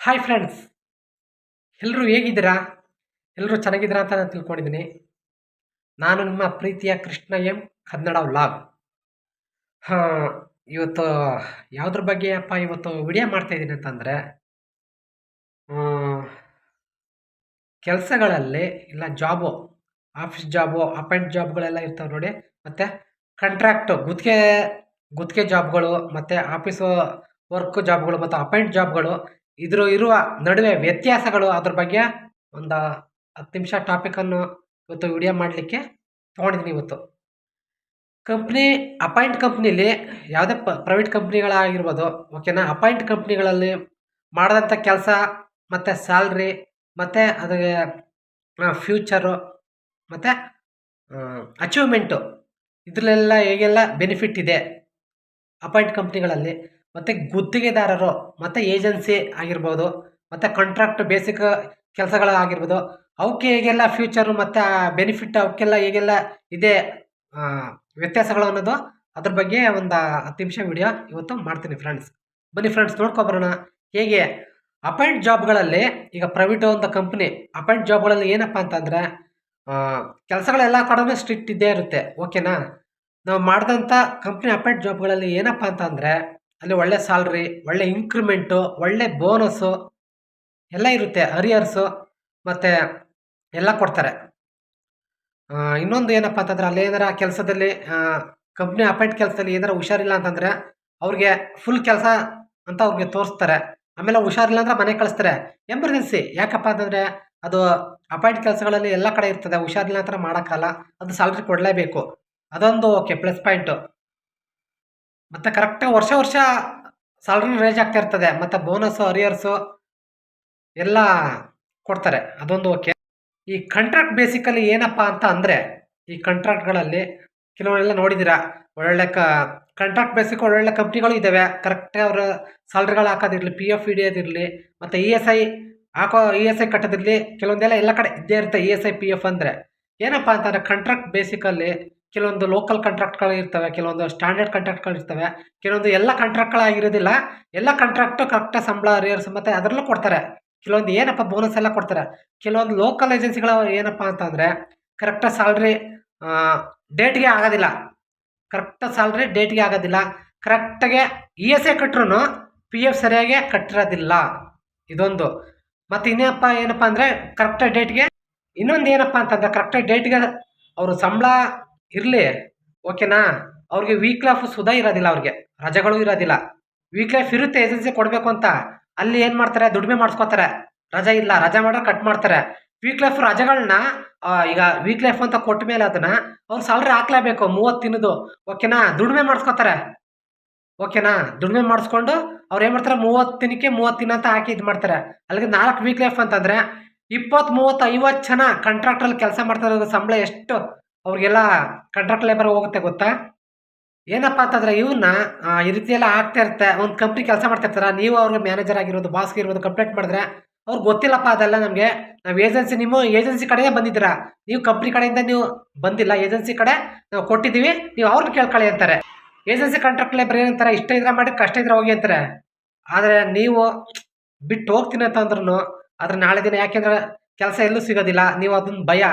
Hi friends ಎಲ್ಲರೂ ಹೇಗಿದ್ದೀರಾ? ಎಲ್ಲರೂ ಚೆನ್ನಾಗಿದ್ದೀರಾ ಅಂತ ನಾನು ತಿಳ್ಕೊಂಡಿದ್ದೀನಿ. ನಾನು ನಿಮ್ಮ ಪ್ರೀತಿಯ ಕೃಷ್ಣ ಎಂ ಕನ್ನಡ ವ್ಲಾಗ್ ಹಾಂ, ಇವತ್ತು ಯಾವುದ್ರ ಬಗ್ಗೆ ಅಪ್ಪ ಇವತ್ತು ವಿಡಿಯೋ ಮಾಡ್ತಾಯಿದ್ದೀನಿ ಅಂತಂದರೆ ಕೆಲಸಗಳಲ್ಲಿ ಇಲ್ಲ ಜಾಬು ಆಫೀಸ್ ಜಾಬು ಅಪಾಯಿಂಟ್ ಜಾಬ್ಗಳೆಲ್ಲ ಇರ್ತವೆ ನೋಡಿ. ಮತ್ತು ಕಾಂಟ್ರಾಕ್ಟು ಗುತ್ತಿಗೆ ಗುತ್ತಿಗೆ ಜಾಬ್ಗಳು ಮತ್ತು ಆಫೀಸು ವರ್ಕ್ ಜಾಬ್ಗಳು ಮತ್ತು ಅಪಾಯಿಂಟ್ ಜಾಬ್ಗಳು ಇದ್ರ ಇರುವ ನಡುವೆ ವ್ಯತ್ಯಾಸಗಳು ಅದ್ರ ಬಗ್ಗೆ ಒಂದು ಹತ್ತು ನಿಮಿಷ ಟಾಪಿಕನ್ನು ಇವತ್ತು ವಿಡಿಯೋ ಮಾಡಲಿಕ್ಕೆ ತೊಗೊಂಡಿದ್ದೀನಿ ಇವತ್ತು. ಕಂಪ್ನಿ ಅಪಾಯಿಂಟ್ ಕಂಪ್ನಿಲಿ ಯಾವುದೇ ಪ ಪ್ರೈವೇಟ್ ಕಂಪ್ನಿಗಳಾಗಿರ್ಬೋದು ಓಕೆನಾ ಅಪಾಯಿಂಟ್ ಕಂಪ್ನಿಗಳಲ್ಲಿ ಮಾಡಿದಂಥ ಕೆಲಸ ಮತ್ತು ಸ್ಯಾಲ್ರಿ ಮತ್ತು ಅದಕ್ಕೆ ಫ್ಯೂಚರು ಮತ್ತು ಅಚೀವ್ಮೆಂಟು ಇದರಲ್ಲೆಲ್ಲ ಹೇಗೆಲ್ಲ ಬೆನಿಫಿಟ್ ಇದೆ? ಅಪಾಯಿಂಟ್ ಕಂಪ್ನಿಗಳಲ್ಲಿ. ಮತ್ತು ಗುತ್ತಿಗೆದಾರರು, ಮತ್ತು ಏಜೆನ್ಸಿ ಆಗಿರ್ಬೋದು, ಮತ್ತು ಕಾಂಟ್ರಾಕ್ಟ್ ಬೇಸಿಕ್ ಕೆಲಸಗಳು ಆಗಿರ್ಬೋದು, ಅವಕ್ಕೆ ಹೇಗೆಲ್ಲ ಫ್ಯೂಚರು ಮತ್ತು ಬೆನಿಫಿಟ್ ಅವಕ್ಕೆಲ್ಲ ಹೇಗೆಲ್ಲ ಇದೆ ವ್ಯತ್ಯಾಸಗಳು ಅನ್ನೋದು ಅದ್ರ ಬಗ್ಗೆ ಒಂದು ಹತ್ತು ನಿಮಿಷ ವಿಡಿಯೋ ಇವತ್ತು ಮಾಡ್ತೀನಿ ಫ್ರೆಂಡ್ಸ್ ಬನ್ನಿ ಫ್ರೆಂಡ್ಸ್ ನೋಡ್ಕೊಬರೋಣ ಹೇಗೆ? ಅಪಾಯಿಂಟ್ ಜಾಬ್ಗಳಲ್ಲಿ ಈಗ ಪ್ರೈವೇಟ್ ಒಂದು ಕಂಪ್ನಿ ಅಪಾಯಿಂಟ್ ಜಾಬ್ಗಳಲ್ಲಿ ಏನಪ್ಪ ಅಂತಂದರೆ ಕೆಲಸಗಳೆಲ್ಲ ಕಡೆನೂ ಸ್ಟ್ರಿಕ್ಟ್ ಇದ್ದೇ ಇರುತ್ತೆ ಓಕೆನಾ ನಾವು ಮಾಡಿದಂಥ ಕಂಪ್ನಿ ಅಪಾಯಿಂಟ್ ಜಾಬ್ಗಳಲ್ಲಿ ಏನಪ್ಪ ಅಂತಂದರೆ ಅಲ್ಲಿ ಒಳ್ಳೆ ಸ್ಯಾಲ್ರಿ ಒಳ್ಳೆ ಇಂಕ್ರಿಮೆಂಟು ಒಳ್ಳೆ ಬೋನಸ್ಸು ಎಲ್ಲ ಇರುತ್ತೆ ಅರಿಯರ್ಸು ಮತ್ತು ಎಲ್ಲ ಕೊಡ್ತಾರೆ. ಇನ್ನೊಂದು ಏನಪ್ಪ ಅಂತಂದ್ರೆ ಅಲ್ಲಿ ಏನಾರ ಕೆಲಸದಲ್ಲಿ ಕಂಪ್ನಿ ಅಪಾಯಿಂಟ್ ಕೆಲಸದಲ್ಲಿ ಏನಾರ ಹುಷಾರಿಲ್ಲ ಅಂತಂದರೆ ಅವ್ರಿಗೆ ಫುಲ್ ಕೆಲಸ ಅಂತ ಅವ್ರಿಗೆ ತೋರಿಸ್ತಾರೆ. ಆಮೇಲೆ ಹುಷಾರಿಲ್ಲ ಅಂದ್ರೆ ಮನೆ ಕಳಿಸ್ತಾರೆ. ಎಮರ್ಜೆನ್ಸಿ ಯಾಕಪ್ಪ ಅಂತಂದರೆ ಅದು ಅಪಾಯಿಂಟ್ ಕೆಲಸಗಳಲ್ಲಿ ಎಲ್ಲ ಕಡೆ ಇರ್ತದೆ, ಹುಷಾರಿಲ್ಲ ಅಂತ ಮಾಡೋಕ್ಕಲ್ಲ ಅದು ಸ್ಯಾಲ್ರಿ ಕೊಡಲೇಬೇಕು. ಅದೊಂದು ಓಕೆ ಪ್ಲಸ್ ಪಾಯಿಂಟು ಮತ್ತು ಕರೆಕ್ಟಾಗಿ ವರ್ಷ ವರ್ಷ ಸ್ಯಾಲ್ರಿ ರೇಜ್ ಆಗ್ತಾ ಇರ್ತದೆ. ಮತ್ತು ಬೋನಸ್ಸು ಅರಿಯರ್ಸು ಎಲ್ಲ ಕೊಡ್ತಾರೆ. ಅದೊಂದು ಓಕೆ ಈ ಕಂಟ್ರಾಕ್ಟ್ ಬೇಸಿಕಲಿ ಏನಪ್ಪ ಅಂತ ಅಂದರೆ, ಈ ಕಂಟ್ರಾಕ್ಟ್ಗಳಲ್ಲಿ ಕೆಲವರೆಲ್ಲ ನೋಡಿದ್ದೀರಾ? ಒಳ್ಳೊಳ್ಳೆ ಕ ಕಂಟ್ರಾಕ್ಟ್ ಬೇಸಿಕ್ ಒಳ್ಳೊಳ್ಳೆ ಕಂಪ್ನಿಗಳು ಇದ್ದಾವೆ. ಕರೆಕ್ಟಾಗಿ ಅವರ ಸ್ಯಾಲ್ರಿಗಳು ಹಾಕೋದಿರಲಿ ಪಿ ಎಫ್ ಹಿಡಿಯೋದಿರಲಿ ಮತ್ತು ಇ ಎಸ್ ಐ ಹಾಕೋ ಇ ಎಸ್ ಐ ಕಟ್ಟೋದಿರಲಿ, ಕೆಲವೊಂದೆಲ್ಲ ಎಲ್ಲ ಕಡೆ ಇದ್ದೇ ಇರುತ್ತೆ. E S I P F ಅಂದರೆ. ಏನಪ್ಪ ಅಂತಂದರೆ ಕಂಟ್ರಾಕ್ಟ್ ಬೇಸಿಕಲ್ಲಿ ಕೆಲವೊಂದು ಲೋಕಲ್ ಕಾಂಟ್ರಾಕ್ಟ್ಗಳು ಇರ್ತವೆ, ಕೆಲವೊಂದು ಸ್ಟ್ಯಾಂಡರ್ಡ್ ಕಾಂಟ್ರಾಕ್ಟ್ಗಳು ಇರ್ತವೆ, ಕೆಲವೊಂದು ಎಲ್ಲ ಕಾಂಟ್ರಾಕ್ಟ್ಗಳಾಗಿರೋದಿಲ್ಲ ಎಲ್ಲ ಕಾಂಟ್ರಾಕ್ಟು ಕರೆಕ್ಟಾಗಿ ಸಂಬಳ ಅರಿಯರ್ಸ್ ಮತ್ತು ಅದರಲ್ಲೂ ಕೊಡ್ತಾರೆ. ಕೆಲವೊಂದು ಏನಪ್ಪ ಬೋನಸ್ ಎಲ್ಲ ಕೊಡ್ತಾರೆ. ಕೆಲವೊಂದು ಲೋಕಲ್ ಏಜೆನ್ಸಿಗಳು ಏನಪ್ಪ ಅಂತಂದರೆ ಕರೆಕ್ಟಾಗಿ ಸ್ಯಾಲ್ರಿ ಡೇಟ್ಗೆ ಆಗೋದಿಲ್ಲ. ಕರೆಕ್ಟಾಗಿ ಸ್ಯಾಲ್ರಿ ಡೇಟ್ಗೆ ಆಗೋದಿಲ್ಲ. ಕರೆಕ್ಟಾಗೆ ಇ ಎಸ್ ಎ ಕಟ್ಟ್ರೂ ಪಿ ಎಫ್ ಸರಿಯಾಗಿ ಕಟ್ಟಿರೋದಿಲ್ಲ. ಇದೊಂದು. ಮತ್ತು ಇನ್ನೇನಪ್ಪ, ಏನಪ್ಪ ಅಂದರೆ ಕರೆಕ್ಟಾಗಿ ಡೇಟ್ಗೆ ಇನ್ನೊಂದು ಏನಪ್ಪ ಅಂತಂದರೆ ಕರೆಕ್ಟಾಗಿ ಡೇಟ್ಗೆ ಅವರು ಸಂಬಳ ಇರಲಿ ಓಕೆನಾ ಅವ್ರಿಗೆ ವೀಕ್ ಲೈಫ್ ಸುಧಾ ಇರೋದಿಲ್ಲ ಅವ್ರಿಗೆ, ರಜೆಗಳು ಇರೋದಿಲ್ಲ. ವೀಕ್ ಲೈಫ್ ಇರುತ್ತೆ ಏಜೆನ್ಸಿ ಕೊಡಬೇಕು ಅಂತ. ಅಲ್ಲಿ ಏನು ಮಾಡ್ತಾರೆ? ದುಡಿಮೆ ಮಾಡಿಸ್ಕೋತಾರೆ. ರಜೆ ಇಲ್ಲ, ರಜೆ ಮಾಡೋ ಕಟ್ ಮಾಡ್ತಾರೆ. ವೀಕ್ ಲೈಫ್ ರಜೆಗಳನ್ನ ಈಗ ವೀಕ್ ಲೈಫ್ ಅಂತ ಕೊಟ್ಟ ಮೇಲೆ ಅದನ್ನ ಅವ್ರು ಸ್ಯಾಲ್ರಿ ಹಾಕ್ಲೇಬೇಕು, ಮೂವತ್ತು ದಿನದು ಓಕೆನಾ ದುಡಿಮೆ ಮಾಡಿಸ್ಕೋತಾರೆ. ಓಕೆನಾ ದುಡಿಮೆ ಮಾಡಿಸ್ಕೊಂಡು ಅವ್ರು ಏನು ಮಾಡ್ತಾರೆ? ಮೂವತ್ತು ದಿನಕ್ಕೆ ಮೂವತ್ತು ದಿನ ಅಂತ ಹಾಕಿ ಇದು ಮಾಡ್ತಾರೆ. ಅಲ್ಲಿಗೆ ನಾಲ್ಕು ವೀಕ್ ಲೈಫ್ ಅಂತಂದರೆ ಇಪ್ಪತ್ತು, ಮೂವತ್ತು ಐವತ್ತು ಜನ ಕಾಂಟ್ರಾಕ್ಟ್ರಲ್ಲಿ ಕೆಲಸ ಮಾಡ್ತಾರೆ ಸಂಬಳ ಎಷ್ಟು? ಅವ್ರಿಗೆಲ್ಲ ಕಂಟ್ರಾಕ್ಟ್ ಲೇಬರ್ ಹೋಗುತ್ತೆ ಗೊತ್ತಾ? ಏನಪ್ಪ ಅಂತಂದರೆ ಇವನ್ನ ಈ ರೀತಿ ಎಲ್ಲ ಆಗ್ತಾ ಇರುತ್ತೆ. ಒಂದು ಕಂಪ್ನಿ ಕೆಲಸ ಮಾಡ್ತಾ ಇರ್ತಾರೆ? ನೀವು ಅವ್ರಿಗೆ ಮ್ಯಾನೇಜರ್ ಆಗಿರೋದು ಬಾಸ್ಗೆ ಇರೋದು ಕಂಪ್ಲೇಂಟ್ ಮಾಡಿದ್ರೆ ಅವ್ರಿಗೆ ಗೊತ್ತಿಲ್ಲಪ್ಪ ಅದೆಲ್ಲ ನಮಗೆ. ನಾವು ಏಜೆನ್ಸಿ ನಿಮ್ಮ ಏಜೆನ್ಸಿ ಕಡೆಯೇ ಬಂದಿದ್ದೀರ? ನೀವು ಕಂಪ್ನಿ ಕಡೆಯಿಂದ ನೀವು ಬಂದಿಲ್ಲ ಏಜೆನ್ಸಿ ಕಡೆ ನಾವು ಕೊಟ್ಟಿದ್ದೀವಿ, ನೀವು ಅವ್ರನ್ನ ಕೇಳ್ಕೊಳ್ಳಿ ಅಂತಾರೆ. ಏಜೆನ್ಸಿ ಕಾಂಟ್ರಾಕ್ಟ್ ಲೇಬರ್ ಏನಂತಾರೆ? ಇಷ್ಟ ಇದ್ರೆ ಮಾಡಿ, ಕಷ್ಟ ಇದ್ರೆ ಹೋಗಿ ಅಂತಾರೆ. ಆದರೆ ನೀವು ಬಿಟ್ಟು ಹೋಗ್ತೀನಿ ಅಂತಂದ್ರೂ ಆದರೆ ನಾಳೆ ದಿನ ಯಾಕೆಂದ್ರೆ ಕೆಲಸ ಎಲ್ಲೂ ಸಿಗೋದಿಲ್ಲ, ನೀವು ಅದನ್ನ ಭಯ.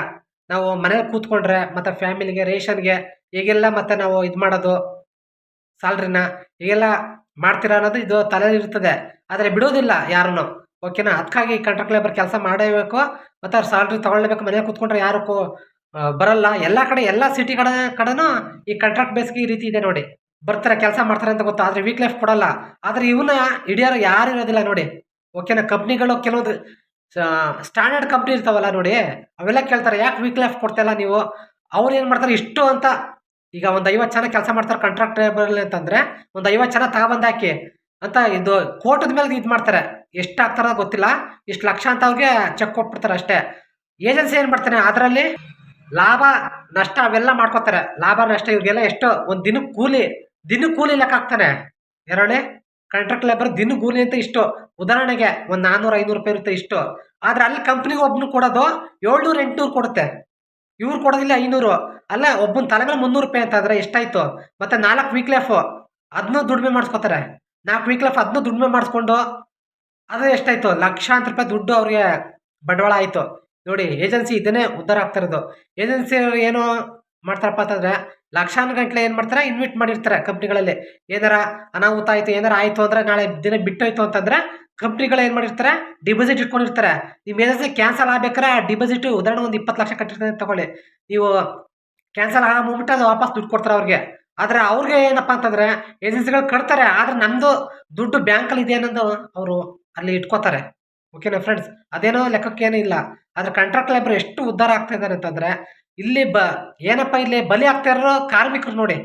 ನಾವು ಮನೇಲಿ ಕೂತ್ಕೊಂಡ್ರೆ ಮತ್ತು ಫ್ಯಾಮಿಲಿಗೆ, ರೇಷನ್ಗೆ ಹೇಗೆಲ್ಲ ಮತ್ತೆ ನಾವು ಇದು ಮಾಡೋದು, ಸ್ಯಾಲ್ರಿನ ಈಗೆಲ್ಲ ಮಾಡ್ತೀರಾ ಅನ್ನೋದು ಇದು ತಲೆಯಲ್ಲಿ ಇರ್ತದೆ. ಆದರೆ ಬಿಡೋದಿಲ್ಲ ಯಾರನ್ನು. ಓಕೆನಾ ಅದಕ್ಕಾಗಿ ಕಾಂಟ್ರಾಕ್ಟ್ ಲೇಬರ್ ಕೆಲಸ ಮಾಡಬೇಕು, ಮತ್ತು ಅವ್ರು ಸ್ಯಾಲ್ರಿ ತೊಗೊಳ್ಬೇಕು ಮನೆಗೆ ಕೂತ್ಕೊಂಡ್ರೆ ಯಾರು ಬರಲ್ಲ. ಎಲ್ಲ ಕಡೆ, ಎಲ್ಲ ಸಿಟಿ ಕಡೆ, ಕಡೆನೂ ಈ ಕಾಂಟ್ರಾಕ್ಟ್ ಬೇಸ್ಗೆ ಈ ರೀತಿ ಇದೆ ನೋಡಿ. ಬರ್ತಾರೆ, ಕೆಲಸ ಮಾಡ್ತಾರೆ ಅಂತ ಗೊತ್ತಾ? ಆದರೆ ವೀಕ್ ಲೈಫ್ ಕೊಡಲ್ಲ. ಆದರೆ ಇವನ್ನ ಹಿಡಿಯೋರು ಯಾರು ಇರೋದಿಲ್ಲ ನೋಡಿ. ಓಕೆನಾ ಕಂಪ್ನಿಗಳು ಕೆಲವೊಂದು ಸ್ಟ್ಯಾಂಡರ್ಡ್ ಕಂಪ್ನಿ ಇರ್ತಾವಲ್ಲ ನೋಡಿ, ಅವೆಲ್ಲ ಕೇಳ್ತಾರೆ, ಯಾಕೆ ವೀಕ್ ಲೈಫ್ ಕೊಡ್ತಾಯಿಲ್ಲ ನೀವು? ಅವ್ರು ಏನು ಮಾಡ್ತಾರೆ, ಇಷ್ಟು ಅಂತ. ಈಗ ಒಂದು ಐವತ್ತು ಜನ ಕೆಲಸ ಮಾಡ್ತಾರೆ ಕಾಂಟ್ರಾಕ್ಟ್ ಲೇಬರಲ್ಲಿ ಅಂತಂದರೆ, ಒಂದು ಐವತ್ತು ಜನ ತಗೊಬಂದು ಅಂತ ಇದು ಕೋಟದ ಮೇಲೆ ಇದು ಮಾಡ್ತಾರೆ. ಎಷ್ಟು ಆಗ್ತಾರೋ ಗೊತ್ತಿಲ್ಲ, ಇಷ್ಟು ಲಕ್ಷ ಅಂತ ಅವ್ರಿಗೆ ಚೆಕ್ ಕೊಟ್ಬಿಡ್ತಾರೆ ಅಷ್ಟೇ. ಏಜೆನ್ಸಿ ಏನು ಮಾಡ್ತಾನೆ ಅದರಲ್ಲಿ ಲಾಭ, ನಷ್ಟ ಅವೆಲ್ಲ ಮಾಡ್ಕೋತಾರೆ. ಲಾಭ, ನಷ್ಟ ಇವ್ರಿಗೆಲ್ಲ ಎಷ್ಟು, ಒಂದು ದಿನಕ್ಕೆ ಕೂಲಿ ದಿನಕ್ಕೆ ಕೂಲಿ ಲೆಕ್ಕ ಹಾಕ್ತಾನೆ. ಎರಡೇ ಕಾಂಟ್ರಾಕ್ಟ್ ಲೇಬರ್ ದಿನ ಗೂಲಿ ಅಂತ ಇಷ್ಟು. ಉದಾಹರಣೆಗೆ ಒಂದು ನಾನ್ನೂರು ಐನೂರು ರೂಪಾಯಿ ಇರುತ್ತೆ ಇಷ್ಟು. ಆದರೆ ಅಲ್ಲಿ ಕಂಪ್ನಿಗೆ ಒಬ್ಬನು ಕೊಡೋದು ಏಳ್ನೂರು, ಎಂಟುನೂರು ಕೊಡುತ್ತೆ. ಇವ್ರು ಕೊಡೋದಿಲ್ಲ ಐನೂರು. ಅಲ್ಲ, ಒಬ್ಬನ ತಲೆ ಮೇಲೆ ಮುನ್ನೂರು ರೂಪಾಯಿ ಅಂತ ಅಂತಂದರೆ ಎಷ್ಟಾಯಿತು? ಮತ್ತು ನಾಲ್ಕು ವೀಕ್ ಲೈಫ್ ಅದನ್ನೂ ದುಡಿಮೆ ಮಾಡಿಸ್ಕೋತಾರೆ. ನಾಲ್ಕು ವೀಕ್ ಲೈಫ್ ಅದನ್ನೂ ದುಡಿಮೆ ಮಾಡಿಸ್ಕೊಂಡು ಅದು ಎಷ್ಟಾಯ್ತು? ಲಕ್ಷಾಂತರ ರೂಪಾಯಿ ದುಡ್ಡು ಅವ್ರಿಗೆ ಬಂಡವಾಳ ಆಯಿತು. ನೋಡಿ ಏಜೆನ್ಸಿ ಇದನ್ನೇ ಉದ್ಧಾರ ಆಗ್ತಾ ಇರೋದು. ಏಜೆನ್ಸಿ ಏನು ಮಾಡ್ತಾರಪ್ಪ ಅಂತಂದ್ರೆ ಲಕ್ಷಾನು ಗಂಟ್ಲೆ ಏನು ಮಾಡ್ತಾರೆ? ಇನ್ವಿಟ್ ಮಾಡಿರ್ತಾರೆ ಕಂಪ್ನಿಗಳಲ್ಲಿ ಏನಾರ ಅನಾಹುತ ಆಯಿತು, ಏನಾರ ಆಯಿತು ಅಂದ್ರೆ ನಾಳೆ ದಿನ ಬಿಟ್ಟೋಯ್ತು ಅಂತಂದ್ರೆ ಕಂಪ್ನಿಗಳು ಏನು ಮಾಡಿರ್ತಾರೆ? ಡಿಪಾಸಿಟ್ ಇಟ್ಕೊಂಡಿರ್ತಾರೆ. ನೀವು ಏಜೆನ್ಸಿ ಕ್ಯಾನ್ಸಲ್ ಆಗ್ಬೇಕಾರೆ ಆ ಡಿಪಾಸಿಟ್ ಉದಾಹರಣೆ ಒಂದು ಇಪ್ಪತ್ತು ಲಕ್ಷ ಕಟ್ಟಿರ್ತಾರೆ ಅಂತ ತಗೊಳ್ಳಿ. ನೀವು ಕ್ಯಾನ್ಸಲ್ ಆಗ್ಬಿಟ್ಟು ಅದು ವಾಪಸ್ ದುಡ್ಡು ಕೊಡ್ತಾರೆ ಅವ್ರಿಗೆ. ಆದರೆ ಅವ್ರಿಗೆ ಏನಪ್ಪ ಅಂತಂದ್ರೆ ಏಜೆನ್ಸಿಗಳು ಕಟ್ತಾರೆ, ಆದರೆ ನಮ್ಮದು ದುಡ್ಡು ಬ್ಯಾಂಕಲ್ಲಿ ಇದೆ ಅನ್ನೋದು ಅವರು ಅಲ್ಲಿ ಇಟ್ಕೋತಾರೆ. ಓಕೆನಾ ಫ್ರೆಂಡ್ಸ್ ಅದೇನೋ ಲೆಕ್ಕಕ್ಕೇನೂ ಇಲ್ಲ. ಆದರೆ ಕಾಂಟ್ರಾಕ್ಟ್ ಲೇಬರ್ ಎಷ್ಟು ಉದ್ಧಾರ ಆಗ್ತಾ ಇದ್ದಾರೆ ಅಂತಂದ್ರೆ ಇಲ್ಲಿ ಬ, ಏನಪ್ಪ ಇಲ್ಲಿ ಬಲಿ ಆಗ್ತಾ ಇರೋ ಕಾರ್ಮಿಕರು ನೋಡಿ.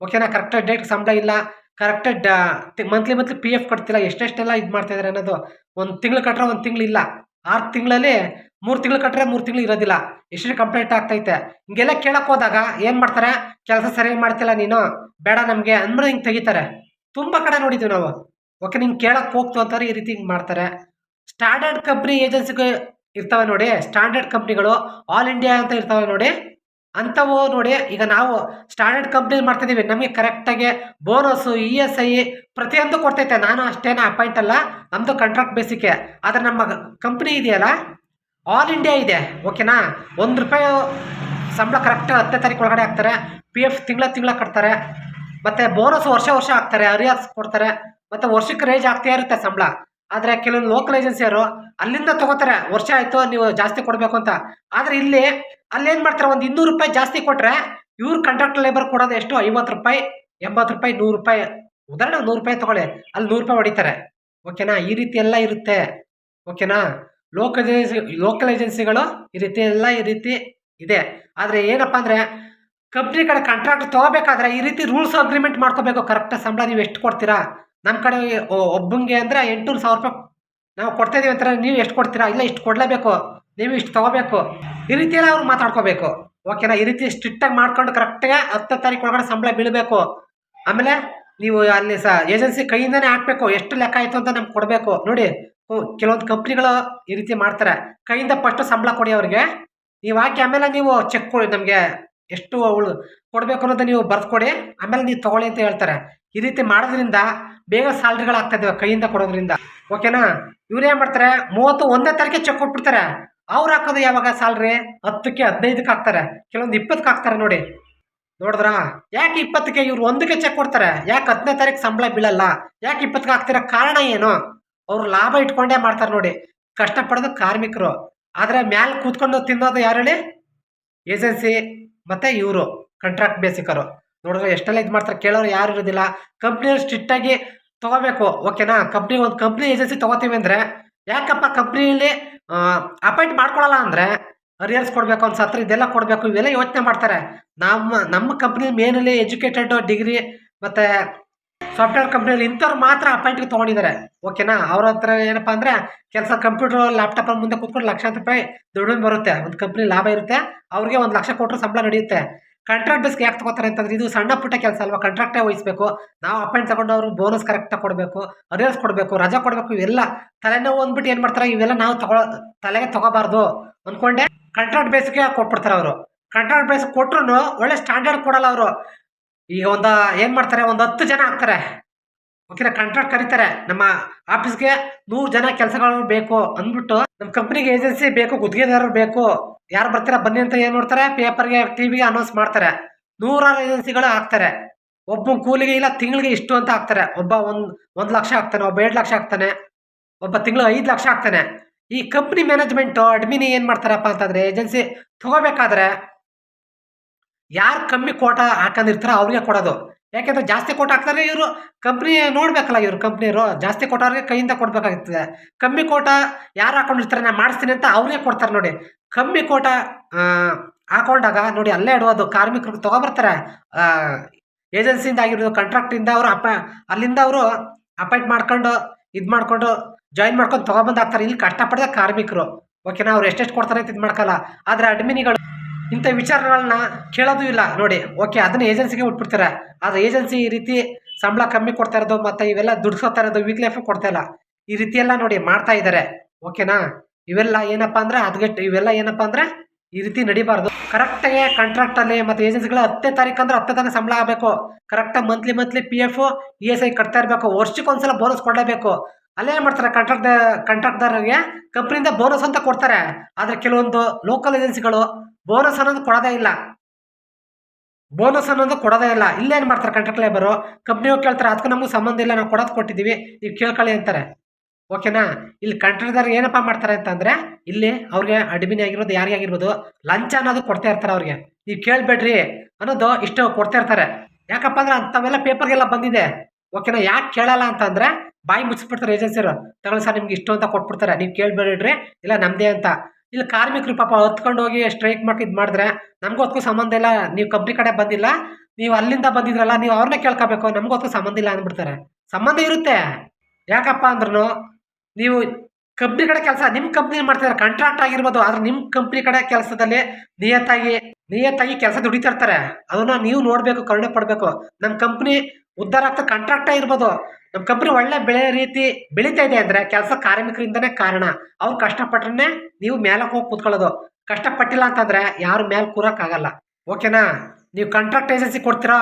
ಓಕೆನಾ ಕರೆಕ್ಟಾಗಿ ಡೇಟ್ ಸಂಬಳ ಇಲ್ಲ. ಕರೆಕ್ಟಾಗಿ ಮಂತ್ಲಿ ಮಂತ್ಲಿ ಪಿ ಎಫ್ ಕಟ್ತಿಲ್ಲ ಎಷ್ಟೆಷ್ಟೆಲ್ಲ ಇದು ಮಾಡ್ತಾ ಇದ್ದಾರೆ ಅನ್ನೋದು ಒಂದು ತಿಂಗಳು ಕಟ್ಟರೆ ಒಂದು ತಿಂಗಳು ಇಲ್ಲ. ಆರು ತಿಂಗಳಲ್ಲಿ ಮೂರು ತಿಂಗಳು ಕಟ್ಟರೆ ಮೂರು ತಿಂಗಳು ಇರೋದಿಲ್ಲ. ಎಷ್ಟು ಕಂಪ್ಲೇಂಟ್ ಆಗ್ತೈತೆ. ಹಿಂಗೆಲ್ಲ ಕೇಳಕ್ ಹೋದಾಗ ಏನು ಮಾಡ್ತಾರೆ? ಕೆಲಸ ಸರಿಯಾಗಿ ಮಾಡ್ತಿಲ್ಲ ನೀನು. ಬೇಡ ನಮಗೆ ಅಂದ್ಬಿಟ್ಟು ಹಿಂಗೆ ತೆಗಿತಾರೆ. ತುಂಬ ಕಡೆ ನೋಡಿದ್ದೀವಿ ನಾವು. ಓಕೆ ನಿಂಗೆ ಕೇಳಕ್ಕೆ ಹೋಗ್ತು ಅಂತಾರೆ ಈ ರೀತಿ ಹಿಂಗೆ ಮಾಡ್ತಾರೆ. ಸ್ಟ್ಯಾಂಡರ್ಡ್ ಕಂಪ್ನಿ ಏಜೆನ್ಸಿಗೆ ಇರ್ತವೆ ನೋಡಿ ಸ್ಟ್ಯಾಂಡರ್ಡ್ ಕಂಪ್ನಿಗಳು ಆಲ್ ಇಂಡಿಯಾ ಅಂತ ಇರ್ತವೆ ನೋಡಿ ಅಂಥವು ನೋಡಿ ಈಗ ನಾವು ಸ್ಟ್ಯಾಂಡರ್ಡ್ ಕಂಪ್ನಿ ಮಾಡ್ತಿದ್ದೀವಿ ನಮಗೆ ಕರೆಕ್ಟಾಗಿ ಬೋನಸ್ಸು ಇ ಎಸ್ ಐ ಪ್ರತಿಯೊಂದು ಕೊಡ್ತೈತೆ. ನಾನು ಅಷ್ಟೇನ ಅಪಾಯಿಂಟ್ ಅಲ್ಲ. ನಮ್ಮದು ಕಾಂಟ್ರಾಕ್ಟ್ ಬೇಸಿಕ್ಕೆ ಆದರೆ ನಮ್ಮ ಕಂಪ್ನಿ ಇದೆಯಲ್ಲ? ಆಲ್ ಇಂಡಿಯಾ ಇದೆ. ಓಕೆನಾ ಒಂದು ರೂಪಾಯಿ ಸಂಬಳ ಕರೆಕ್ಟ್ ಹತ್ತನೇ ತಾರೀಕು ಒಳಗಡೆ ಹಾಕ್ತಾರೆ. ಪಿ ಎಫ್ ತಿಂಗಳ ತಿಂಗಳ ಕಟ್ತಾರೆ. ಮತ್ತು ಬೋನಸ್ ವರ್ಷ ವರ್ಷ ಹಾಕ್ತಾರೆ. ಅರಿಯರ್ಸ್ ಕೊಡ್ತಾರೆ. ಮತ್ತು ವರ್ಷಕ್ಕೆ ರೇಜ್ ಆಗ್ತಾ ಇರುತ್ತೆ ಸಂಬಳ. ಆದರೆ ಕೆಲವೊಂದು ಲೋಕಲ್ ಏಜೆನ್ಸಿಯವರು ಅಲ್ಲಿಂದ ತಗೋತಾರೆ, ವರ್ಷ ಆಯಿತು, ನೀವು ಜಾಸ್ತಿ ಕೊಡಬೇಕು ಅಂತ. ಆದರೆ ಇಲ್ಲಿ ಅಲ್ಲೇನು ಮಾಡ್ತಾರೆ, ಒಂದು ಇನ್ನೂರು ರೂಪಾಯಿ ಜಾಸ್ತಿ ಕೊಟ್ಟರೆ ಇವ್ರು ಕಾಂಟ್ರಾಕ್ಟ್ ಲೇಬರ್ ಕೊಡೋದು ಎಷ್ಟು? ಐವತ್ತು ರೂಪಾಯಿ, ಎಂಬತ್ತು ರೂಪಾಯಿ, ನೂರು ರೂಪಾಯಿ. ಉದಾಹರಣೆ ನೂರು ರೂಪಾಯಿ ತಗೊಳ್ಳಿ, ಅಲ್ಲಿ ನೂರು ರೂಪಾಯಿ ಹೊಡಿತಾರೆ. ಓಕೆನಾ? ಈ ರೀತಿ ಎಲ್ಲ ಇರುತ್ತೆ. ಓಕೆನಾ? ಲೋಕಲ್ ಏಜೆನ್ಸಿ ಲೋಕಲ್ ಏಜೆನ್ಸಿಗಳು ಈ ರೀತಿ ಎಲ್ಲ ಈ ರೀತಿ ಇದೆ. ಆದರೆ ಏನಪ್ಪ ಅಂದರೆ ಕಂಪ್ನಿ ಕಡೆ ಕಾಂಟ್ರಾಕ್ಟ್ ತೊಗೋಬೇಕಾದ್ರೆ ಈ ರೀತಿ ರೂಲ್ಸ್ ಅಗ್ರಿಮೆಂಟ್ ಮಾಡ್ಕೋಬೇಕು. ಕರೆಕ್ಟಾಗಿ ಸಂಬಳ ನೀವು ಎಷ್ಟು ಕೊಡ್ತೀರಾ? ನಮ್ಮ ಕಡೆ ಒಬ್ಬಂಗೆ ಅಂದರೆ ಎಂಟುನೂರು ಸಾವಿರ ರೂಪಾಯಿ ನಾವು ಕೊಡ್ತಾ ಇದೀವಿ ಅಂತಾರೆ, ನೀವು ಎಷ್ಟು ಕೊಡ್ತೀರಾ? ಇಲ್ಲ, ಇಷ್ಟು ಕೊಡಲೇಬೇಕು. ನೀವು ಇಷ್ಟು ತೊಗೋಬೇಕು. ಈ ರೀತಿಯೆಲ್ಲ ಅವ್ರು ಮಾತಾಡ್ಕೋಬೇಕು. ಓಕೆನಾ? ಈ ರೀತಿ ಸ್ಟ್ರಿಕ್ಟಾಗಿ ಮಾಡ್ಕೊಂಡು ಕರೆಕ್ಟಾಗಿ ಹತ್ತು ತಾರೀಕು ಒಳಗಡೆ ಸಂಬಳ ಬೀಳಬೇಕು. ಆಮೇಲೆ ನೀವು ಅಲ್ಲಿ ಸಹ ಏಜೆನ್ಸಿ ಕೈಯಿಂದನೇ ಹಾಕಬೇಕು. ಎಷ್ಟು ಲೆಕ್ಕ ಆಯಿತು ಅಂತ ನಮ್ಗೆ ಕೊಡಬೇಕು. ನೋಡಿ ಕೆಲವೊಂದು ಕಂಪ್ನಿಗಳು ಈ ರೀತಿ ಮಾಡ್ತಾರೆ. ಕೈಯಿಂದ ಪಸ್ಟು ಸಂಬಳ ಕೊಡಿ ಅವ್ರಿಗೆ. ನೀವು ಹಾಕಿ ಆಮೇಲೆ ನೀವು ಚೆಕ್ ಕೊಡಿ ನಮಗೆ ಎಷ್ಟು ಅವಳು ಕೊಡಬೇಕು ಅನ್ನೋದು ನೀವು ಬರ್ದು ಆಮೇಲೆ ನೀವು ತಗೊಳ್ಳಿ ಅಂತ ಹೇಳ್ತಾರೆ. ಈ ರೀತಿ ಮಾಡೋದ್ರಿಂದ ಬೇಗ ಸ್ಯಾಲ್ರಿಗಳು ಆಗ್ತಾ ಇದಾವೆ ಕೈಯಿಂದ ಕೊಡೋದ್ರಿಂದ. ಓಕೆನಾ? ಇವ್ರು ಏನು ಮಾಡ್ತಾರೆ? ಮೂವತ್ತು ಒಂದನೇ ತಾರೀಕೆ ಚೆಕ್ ಕೊಟ್ಬಿಡ್ತಾರೆ. ಅವ್ರು ಹಾಕೋದು ಯಾವಾಗ ಸ್ಯಾಲ್ರಿ? ಹತ್ತಕ್ಕೆ ಹದಿನೈದಕ್ಕೆ ಹಾಕ್ತಾರೆ. ಕೆಲವೊಂದು ಇಪ್ಪತ್ತಕ್ಕೆ ಹಾಕ್ತಾರೆ ನೋಡಿ. ನೋಡಿದ್ರಾ? ಯಾಕೆ ಇಪ್ಪತ್ತಕ್ಕೆ ಇವ್ರು ಒಂದಕ್ಕೆ ಚೆಕ್ ಕೊಡ್ತಾರೆ? ಯಾಕೆ ಹತ್ತನೇ ತಾರೀಕು ಸಂಬಳ ಬೀಳಲ್ಲ? ಯಾಕೆ ಇಪ್ಪತ್ತಕ್ಕೆ ಹಾಕ್ತಿರೋ ಕಾರಣ ಏನು? ಅವ್ರು ಲಾಭ ಇಟ್ಕೊಂಡೇ ಮಾಡ್ತಾರೆ ನೋಡಿ. ಕಷ್ಟಪಡೋದು ಕಾರ್ಮಿಕರು. ಆದರೆ ಮ್ಯಾಲೆ ಕೂತ್ಕೊಂಡು ತಿನ್ನೋದು ಯಾರು ಹೇಳಿ? ಏಜೆನ್ಸಿ. ಮತ್ತು ಇವರು ಕಾಂಟ್ರಾಕ್ಟ್ ಬೇಸಿಕರು. ನೋಡಿದ್ರೆ ಎಷ್ಟೆಲ್ಲ ಇದು ಮಾಡ್ತಾರೆ ಕೇಳೋರು ಯಾರು ಇರೋದಿಲ್ಲ. ಕಂಪ್ನಿಯವ್ರು ಸ್ಟ್ರಿಕ್ಟಾಗಿ ತೊಗೋಬೇಕು. ಓಕೆನಾ ಕಂಪ್ನಿ ಒಂದು ಕಂಪ್ನಿ ಏಜೆನ್ಸಿ ತೊಗೋತೀವಿ ಅಂದರೆ ಯಾಕಪ್ಪ ಕಂಪ್ನಿಯಲ್ಲಿ ಅಪಾಯಿಂಟ್ ಮಾಡ್ಕೊಳ್ಳಲ್ಲ ಅಂದರೆ ಅರಿಯರ್ಸ್ ಕೊಡಬೇಕು, ಒಂದು ಸತ್ರ ಇದೆಲ್ಲ ಕೊಡಬೇಕು, ಇವೆಲ್ಲ ಯೋಚನೆ ಮಾಡ್ತಾರೆ. ನಮ್ಮ ನಮ್ಮ ಕಂಪ್ನಿ ಮೇನಲ್ಲಿ ಎಜುಕೇಟೆಡ್ ಡಿಗ್ರಿ ಮತ್ತು ಸಾಫ್ಟ್ವೇರ್ ಕಂಪ್ನಿಯಲ್ಲಿ ಇಂಥವ್ರು ಮಾತ್ರ ಅಪಾಯಿಂಟ್ಗೆ ತೊಗೊಂಡಿದ್ದಾರೆ. ಓಕೆನಾ ಅವ್ರ ಹತ್ರ ಏನಪ್ಪ ಅಂದರೆ ಕೆಲಸ ಕಂಪ್ಯೂಟರ್ ಲ್ಯಾಪ್ಟಾಪಲ್ಲಿ ಮುಂದೆ ಕೂತ್ಕೊಂಡು ಲಕ್ಷಾಂತರ ರೂಪಾಯಿ ದುಡ್ಡು ಬರುತ್ತೆ. ಒಂದು ಕಂಪ್ನಿ ಲಾಭ ಇರುತ್ತೆ, ಅವ್ರಿಗೆ ಒಂದು ಲಕ್ಷ ಕೊಟ್ಟರು ಸಂಬಳ ನಡೆಯುತ್ತೆ. ಕಾಂಟ್ರಾಕ್ಟ್ ಬೇಸ್ಗೆ ಯಾಕೆ ತಗೋತಾರೆ ಅಂತಂದ್ರೆ ಇದು ಸಣ್ಣ ಪುಟ್ಟ ಕೆಲಸ ಅಲ್ವಾ? ಕಾಂಟ್ರಾಕ್ಟೇ ವಹಿಸ್ಬೇಕು. ನಾವು ಅಪಾಯಿಂಟ್ ತಗೊಂಡು ಅವರು ಬೋನಸ್ ಕರೆಕ್ಟಾಗಿ ಕೊಡಬೇಕು ಅರಿಯರ್ಸ್ ಕೊಡಬೇಕು, ರಜಾ ಕೊಡಬೇಕು, ಇವೆಲ್ಲ ತಲೆನೋವು ಅಂದ್ಬಿಟ್ಟು ಏನು ಮಾಡ್ತಾರೆ? ಇವೆಲ್ಲ ನಾವು ತಗೋ, ತಲೆಗೆ ತಗೋಬಾರ್ದು. ಅಂದ್ಕೊಂಡೆ ಕಾಂಟ್ರಾಕ್ಟ್ ಬೇಸ್ಗೆ ಕೊಟ್ಬಿಡ್ತಾರೆ ಅವರು. ಕಾಂಟ್ರಾಕ್ಟ್ ಬೇಸ್ ಕೊಟ್ರು ಒಳ್ಳೆ ಸ್ಟ್ಯಾಂಡರ್ಡ್ ಕೊಡಲ್ಲ ಅವರು. ಈಗ ಒಂದು ಏನು ಮಾಡ್ತಾರೆ? ಒಂದು ಹತ್ತು ಜನ ಆಗ್ತಾರೆ. ಓಕೆನಾ ಕಾಂಟ್ರಾಕ್ಟ್ ಕರೀತಾರೆ. ನಮ್ಮ ಆಫೀಸ್ಗೆ ನೂರು ಜನ ಕೆಲಸಗಳು ಬೇಕು ಅಂದ್ಬಿಟ್ಟು ನಮ್ಮ ಕಂಪ್ನಿಗೆ ಏಜೆನ್ಸಿ ಬೇಕು, ಗುತ್ತಿಗೆದಾರರು ಬೇಕು. ಯಾರು ಬರ್ತೀರಾ ಬನ್ನಿ ಅಂತ ಏನು ನೋಡ್ತಾರೆ? ಪೇಪರ್ಗೆ, ಟಿವಿಗೆ ಅನೌನ್ಸ್ ಮಾಡ್ತಾರೆ. ನೂರಾರು ಏಜೆನ್ಸಿಗಳು ಹಾಕ್ತಾರೆ ಒಬ್ಬ ಕೂಲಿಗೆ ಇಲ್ಲ, ತಿಂಗಳಿಗೆ ಇಷ್ಟು ಅಂತ ಹಾಕ್ತಾರೆ ಒಬ್ಬ ಒಂದು ಒಂದು ಲಕ್ಷ ಹಾಕ್ತಾನೆ ಒಬ್ಬ ಎರಡು ಲಕ್ಷ ಹಾಕ್ತಾನೆ ಒಬ್ಬ ತಿಂಗಳು ಐದು ಲಕ್ಷ ಹಾಕ್ತಾನೆ ಈ ಕಂಪ್ನಿ ಮ್ಯಾನೇಜ್ಮೆಂಟು ಅಡ್ಮಿನಿ ಏನು ಮಾಡ್ತಾರಪ್ಪ ಅಂತಂದ್ರೆ, ಏಜೆನ್ಸಿ ತಗೋಬೇಕಾದ್ರೆ ಯಾರು ಕಮ್ಮಿ ಕೋಟ ಹಾಕೊಂಡಿರ್ತಾರೋ ಅವ್ರಿಗೆ ಕೊಡೋದು. ಯಾಕೆಂದ್ರೆ ಜಾಸ್ತಿ ಕೊಟ್ಟು ಹಾಕ್ತಾರೆ ಇವರು ಕಂಪ್ನಿ ನೋಡ್ಬೇಕಲ್ಲ ಇವರು ಕಂಪ್ನಿಯವರು ಜಾಸ್ತಿ ಕೊಟ್ಟವ್ರಿಗೆ ಕೈಯಿಂದ ಕೊಡ್ಬೇಕಾಗ್ತದೆ ಕಮ್ಮಿ ಕೋಟ ಯಾರು ಹಾಕೊಂಡಿರ್ತಾರೆ ನಾನು ಮಾಡಿಸ್ತೀನಿ ಅಂತ ಅವ್ರಿಗೆ ಕೊಡ್ತಾರೆ ನೋಡಿ. ಕಮ್ಮಿ ಕೋಟ ಹಾಕೊಂಡಾಗ ನೋಡಿ ಅಲ್ಲೇ ಇಡುವುದು ಕಾರ್ಮಿಕರು ತಗೊಬರ್ತಾರೆ. ಏಜೆನ್ಸಿಯಿಂದ ಆಗಿರೋದು ಕಾಂಟ್ರಾಕ್ಟಿಂದ ಅವರು ಅಪ ಅಲ್ಲಿಂದ ಅವರು ಅಪಾಯಿಂಟ್ ಮಾಡ್ಕೊಂಡು, ಇದು ಮಾಡ್ಕೊಂಡು ಜಾಯಿನ್ ಮಾಡ್ಕೊಂಡು ತೊಗೊಬಂದು ಹಾಕ್ತಾರೆ ಇಲ್ಲಿ ಕಷ್ಟಪಡದ ಕಾರ್ಮಿಕರು. ಓಕೆನಾ ಅವ್ರು ಎಷ್ಟೆಷ್ಟು ಕೊಡ್ತಾರೆ ಅಂತ ಇದು ಮಾಡ್ಕಲ್ಲ. ಆದರೆ ಅಡ್ಮಿನಿಗಳು ಇಂಥ ವಿಚಾರಗಳನ್ನ ಕೇಳೋದು ಇಲ್ಲ. ನೋಡಿ ಓಕೆ ಅದನ್ನ ಏಜೆನ್ಸಿಗೆ ಹುಟ್ಬಿಡ್ತಾರೆ ಆದರೆ ಏಜೆನ್ಸಿ ಈ ರೀತಿ ಸಂಬಳ ಕಮ್ಮಿ ಕೊಡ್ತಾ ಇರೋದು ಮತ್ತು ಇವೆಲ್ಲ ದುಡ್ಸೋತಾ ಇರೋದು ವೀಕ್ ಲೈಫ್ ಕೊಡ್ತಾ ಇಲ್ಲ. ಈ ರೀತಿ ಎಲ್ಲ ನೋಡಿ ಮಾಡ್ತಾ ಇದ್ದಾರೆ ಓಕೆನಾ ಇವೆಲ್ಲ ಏನಪ್ಪ ಅಂದ್ರೆ ಹದ್ಗೆಟ್ಟು ಇವೆಲ್ಲ ಏನಪ್ಪ ಅಂದ್ರೆ ಈ ರೀತಿ ನಡಿಬಾರ್ದು. ಕರೆಕ್ಟಾಗಿ ಕಾಂಟ್ರಾಕ್ಟಲ್ಲಿ ಮತ್ತು ಏಜೆನ್ಸಿಗಳ ಹತ್ತನೇ ತಾರೀಕು ಅಂದ್ರೆ ಹತ್ತನೇ ತಾನೇ ಸಂಬಳ ಆಗಬೇಕು. ಕರೆಕ್ಟಾಗಿ monthly monthly P F E S I ಕಟ್ತಾ ಇರಬೇಕು. ವರ್ಷಕ್ಕೆ ಒಂದ್ಸಲ ಬೋನಸ್ ಕೊಡಲೇಬೇಕು. ಅಲ್ಲೇ ಏನು ಮಾಡ್ತಾರೆ? ಕಾಂಟ್ರಾಕ್ಟ್ ಕಾಂಟ್ರಾಕ್ಟ್ದಾರರಿಗೆ ಕಂಪ್ನಿಯಿಂದ ಬೋನಸ್ ಅಂತ ಕೊಡ್ತಾರೆ. ಆದರೆ ಕೆಲವೊಂದು ಲೋಕಲ್ ಏಜೆನ್ಸಿಗಳು ಬೋನಸ್ ಅನ್ನೋದು ಕೊಡೋದೇ ಇಲ್ಲ. ಬೋನಸ್ ಅನ್ನೋದು ಕೊಡೋದೇ ಇಲ್ಲ. ಇಲ್ಲೇನು ಮಾಡ್ತಾರೆ ಕಾಂಟ್ರಾಕ್ಟ್ ಲೇಬರು ಕಂಪ್ನಿಯವ್ರು ಕೇಳ್ತಾರೆ, ಅದಕ್ಕೂ ನಮಗೂ ಸಂಬಂಧ ಇಲ್ಲ ನಾವು ಕೊಡೋದು ಕೊಟ್ಟಿದ್ದೀವಿ. ನೀವು ಕೇಳ್ಕೊಳ್ಳಿ ಅಂತಾರೆ. ಓಕೆನಾ ಇಲ್ಲಿ ಕಾಂಟ್ರಾಕ್ಟ್ದಾರ ಏನಪ್ಪ ಮಾಡ್ತಾರೆ ಅಂತಂದರೆ, ಇಲ್ಲಿ ಅವ್ರಿಗೆ ಅಡ್ಮಿನ್ ಆಗಿರೋದು ಯಾರಿಗೆ ಆಗಿರ್ಬೋದು, ಲಂಚ ಅನ್ನೋದು ಕೊಡ್ತಾ ಇರ್ತಾರೆ ಅವ್ರಿಗೆ. ನೀವು ಕೇಳಬೇಡ್ರಿ ಅನ್ನೋದು ಇಷ್ಟು ಕೊಡ್ತಾ ಇರ್ತಾರೆ. ಯಾಕಪ್ಪ ಅಂದರೆ ಅಂಥವೆಲ್ಲ ಪೇಪರ್ಗೆಲ್ಲ ಬಂದಿದೆ. ಓಕೆನಾ? ಯಾಕೆ ಕೇಳಲ್ಲ ಅಂತಂದ್ರೆ ಬಾಯಿ ಮುಚ್ಚಿಬಿಡ್ತಾರೆ ಏಜೆನ್ಸಿರು ತಗೊಳ್ಳಿ ಸರ್, ನಿಮ್ಗೆ ಇಷ್ಟು ಅಂತ ಕೊಟ್ಬಿಡ್ತಾರೆ. ನೀವು ಕೇಳಬೇಡ್ರಿ ಇಲ್ಲ ನಮ್ಮದೇ ಅಂತ. ಇಲ್ಲಿ, ಕಾರ್ಮಿಕರು ಪಾಪ ಹೊತ್ಕೊಂಡು ಹೋಗಿ ಸ್ಟ್ರೈಕ್ ಮಾಡಿ ಇದು ಮಾಡಿದ್ರೆ ನಮಗೂ ಸಂಬಂಧ ಇಲ್ಲ. ನೀವು ಕಂಪ್ನಿ ಕಡೆ ಬಂದಿಲ್ಲ. ನೀವು ಅಲ್ಲಿಂದ ಬಂದಿದ್ರಲ್ಲ, ನೀವು ಅವ್ರನ್ನೇ ಕೇಳ್ಕೋಬೇಕು. ನಮಗೂ ಸಂಬಂಧ ಇಲ್ಲ ಅಂದ್ಬಿಡ್ತಾರೆ. ಸಂಬಂಧ ಇರುತ್ತೆ. ಯಾಕಪ್ಪ ಅಂದ್ರೂ ನೀವು ಕಂಪ್ನಿ ಕಡೆ ಕೆಲಸ ನಿಮ್ಮ ಕಂಪ್ನಿ ಮಾಡ್ತಿದ್ದಾರೆ ಕಾಂಟ್ರಾಕ್ಟ್ ಆಗಿರ್ಬೋದು, ಆದರೆ ನಿಮ್ಮ ಕಂಪ್ನಿ ಕಡೆ ಕೆಲಸದಲ್ಲಿ ನಿಯತ್ತಾಗಿ ನಿಯತ್ತಾಗಿ ಕೆಲಸ ದುಡಿತಿರ್ತಾರೆ ಅದನ್ನ ನೀವು ನೋಡಬೇಕು, ಕರುಣೆ ಪಡಬೇಕು. ನಮ್ಮ ಕಂಪ್ನಿ ಉದ್ಧಾರ ಆಗ್ತಾ ಕಾಂಟ್ರಾಕ್ಟೇ ಇರ್ಬೋದು ನಮ್ಮ ಕಂಪ್ನಿ ಒಳ್ಳೆ ಬೆಳೆ ರೀತಿ ಬೆಳೀತಾ ಇದೆ ಅಂದರೆ ಕೆಲಸ ಕಾರ್ಮಿಕರಿಂದನೇ ಕಾರಣ. ಅವ್ರು ಕಷ್ಟಪಟ್ರೆ ನೀವು ಮೇಲಕ್ಕೆ ಹೋಗಿ ಕೂತ್ಕೊಳ್ಳೋದು. ಕಷ್ಟಪಟ್ಟಿಲ್ಲ ಅಂತಂದ್ರೆ ಯಾರು ಮೇಲೆ ಕೂರೋಕ್ಕಾಗಲ್ಲ. ಓಕೆನಾ ನೀವು ಕಾಂಟ್ರಾಕ್ಟ್ ಏಜೆನ್ಸಿ ಕೊಡ್ತೀರಾ?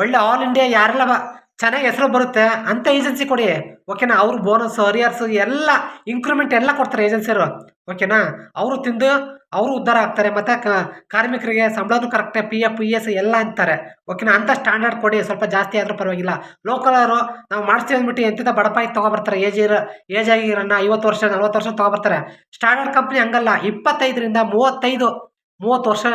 ಒಳ್ಳೆ ಆಲ್ ಇಂಡಿಯಾ ಯಾರೆಲ್ಲ ಚೆನ್ನಾಗಿ ಹೆಸರು ಬರುತ್ತೆ, ಅಂತ ಏಜೆನ್ಸಿ ಕೊಡಿ. ಓಕೆನಾ ಅವ್ರು ಬೋನಸ್ ಹರಿಯರ್ಸ್ ಎಲ್ಲ ಇಂಕ್ರಿಮೆಂಟ್ ಎಲ್ಲ ಕೊಡ್ತಾರೆ ಏಜೆನ್ಸಿಯವರು ಓಕೆನಾ ಅವರು ತಿಂದು ಅವರು ಉದ್ಧಾರ ಆಗ್ತಾರೆ, ಮತ್ತು ಕಾರ್ಮಿಕರಿಗೆ ಸಂಬಳನೂ ಕರೆಕ್ಟೇ ಪಿ ಎಫ್ ಪಿ ಎಸ್ ಎಲ್ಲ ಅಂತಾರೆ. ಓಕೆನಾ ಅಂತ ಸ್ಟ್ಯಾಂಡರ್ಡ್ ಕೊಡಿ, ಸ್ವಲ್ಪ ಜಾಸ್ತಿ ಆದರೂ ಪರವಾಗಿಲ್ಲ. ಲೋಕಲ್ ಅವರು, ನಾವು ಮಾಡಿಸ್ತೀವಿ ಅಂದ್ಬಿಟ್ಟು ಎಂತಿಂತ ಬಡಪಾಯಿ ತೊಗೊಬರ್ತಾರೆ ಏಜ್ ಇರೋ, ಏಜ್ ಆಗಿರೋಣ ಐವತ್ತು ವರ್ಷ, ನಲ್ವತ್ತು ವರ್ಷ ತೊಗೊಬರ್ತಾರೆ ಸ್ಟ್ಯಾಂಡರ್ಡ್ ಕಂಪ್ನಿ ಹಂಗಲ್ಲ, ಇಪ್ಪತ್ತೈದರಿಂದ ಮೂವತ್ತೈದು, ಮೂವತ್ತು ವರ್ಷ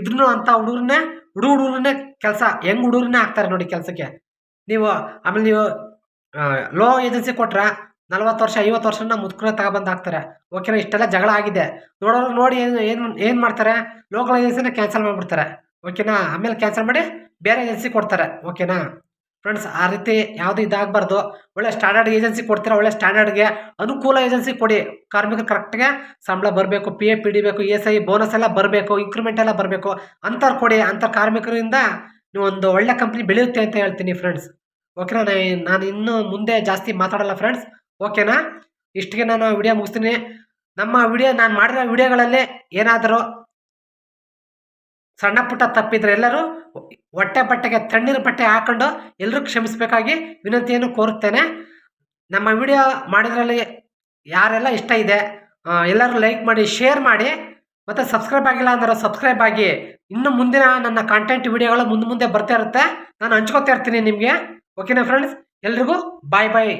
ಇದ್ರೂ ಅಂತ ಹುಡುಗರನ್ನೇ ಹುಡುಗ ಹುಡುಗರನ್ನೇ ಕೆಲಸ ಹೆಂಗ್ ಹುಡುಗರನ್ನೇ ಹಾಕ್ತಾರೆ ನೋಡಿ ಕೆಲಸಕ್ಕೆ. ನೀವು, ಆಮೇಲೆ ನೀವು ಲೋ ಏಜೆನ್ಸಿ ಕೊಟ್ರೆ ನಲ್ವತ್ತು ವರ್ಷ, ಐವತ್ತು ವರ್ಷನ ಮುದುಕರ ತಗೊಬಂದು ಹಾಕ್ತಾರೆ. ಓಕೆನಾ, ಇಷ್ಟೆಲ್ಲ ಜಗಳ ಆಗಿದೆ. ನೋಡೋರು ನೋಡಿ ಏನು ಏನು ಏನು ಮಾಡ್ತಾರೆ? ಲೋಕಲ್ ಏಜೆನ್ಸಿನ ಕ್ಯಾನ್ಸಲ್ ಮಾಡಿಬಿಡ್ತಾರೆ. ಓಕೆನಾ, ಆಮೇಲೆ ಕ್ಯಾನ್ಸಲ್ ಮಾಡಿ ಬೇರೆ ಏಜೆನ್ಸಿ ಕೊಡ್ತಾರೆ. ಓಕೆನಾ? ಫ್ರೆಂಡ್ಸ್ ಆ ರೀತಿ ಯಾವುದು ಇದಾಗಬಾರ್ದು. ಒಳ್ಳೆ ಸ್ಟ್ಯಾಂಡರ್ಡ್ ಏಜೆನ್ಸಿ ಕೊಡ್ತೀರಾ? ಒಳ್ಳೆ ಸ್ಟ್ಯಾಂಡರ್ಡ್ಗೆ ಅನುಕೂಲ ಏಜೆನ್ಸಿ ಕೊಡಿ. ಕಾರ್ಮಿಕರು ಕರೆಕ್ಟ್ಗೆ ಸಂಬಳ ಬರಬೇಕು ಪಿ ಎಫ್ ಹಿಡಿಬೇಕು ಇ ಎಸ್ ಐ ಬೋನಸ್ ಎಲ್ಲ ಬರಬೇಕು ಇಂಕ್ರಿಮೆಂಟ್ ಎಲ್ಲ ಬರಬೇಕು. ಅಂಥವ್ರು ಕೊಡಿ. ಅಂಥ ಕಾರ್ಮಿಕರಿಂದ ನೀವು ಒಂದು ಒಳ್ಳೆ ಕಂಪ್ನಿ ಬೆಳೆಯುತ್ತೆ ಅಂತ ಹೇಳ್ತೀನಿ ಫ್ರೆಂಡ್ಸ್ ಓಕೆನಾ, ನಾನು ಇನ್ನು ಮುಂದೆ ಜಾಸ್ತಿ ಮಾತಾಡಲ್ಲ ಫ್ರೆಂಡ್ಸ್ ಓಕೆನಾ? ಇಷ್ಟಿಗೆ ನಾನು ವಿಡಿಯೋ ಮುಗಿಸ್ತೀನಿ. ನಮ್ಮ ವಿಡಿಯೋ, ನಾನು ಮಾಡಿರೋ ವಿಡಿಯೋಗಳಲ್ಲಿ ಏನಾದರೂ ಸಣ್ಣ ಪುಟ್ಟ ತಪ್ಪಿದ್ರೆ ಎಲ್ಲರೂ ಹೊಟ್ಟೆ ಬಟ್ಟೆಗೆ ತಣ್ಣೀರು ಬಟ್ಟೆ ಹಾಕೊಂಡು ಎಲ್ಲರೂ ಕ್ಷಮಿಸಬೇಕಾಗಿ ವಿನಂತಿಯನ್ನು ಕೋರುತ್ತೇನೆ. ನಮ್ಮ ವಿಡಿಯೋ ಮಾಡಿದ್ರಲ್ಲಿ ಯಾರೆಲ್ಲ ಇಷ್ಟ ಇದೆ ಎಲ್ಲರೂ ಲೈಕ್ ಮಾಡಿ, ಶೇರ್ ಮಾಡಿ. ಮತ್ತು ಸಬ್ಸ್ಕ್ರೈಬ್ ಆಗಿಲ್ಲ ಅಂದ್ರೆ ಸಬ್ಸ್ಕ್ರೈಬ್ ಆಗಿ. ಇನ್ನು ಮುಂದಿನ ನನ್ನ ಕಾಂಟೆಂಟ್ ವಿಡಿಯೋಗಳು ಮುಂದೆ ಮುಂದೆ ಬರ್ತಾ ಇರುತ್ತೆ. ನಾನು ಹಂಚ್ಕೋತಾ ಇರ್ತೀನಿ ನಿಮಗೆ. ಓಕೆನಾ ಫ್ರೆಂಡ್ಸ್ ಎಲ್ರಿಗೂ ಬಾಯ್ ಬಾಯ್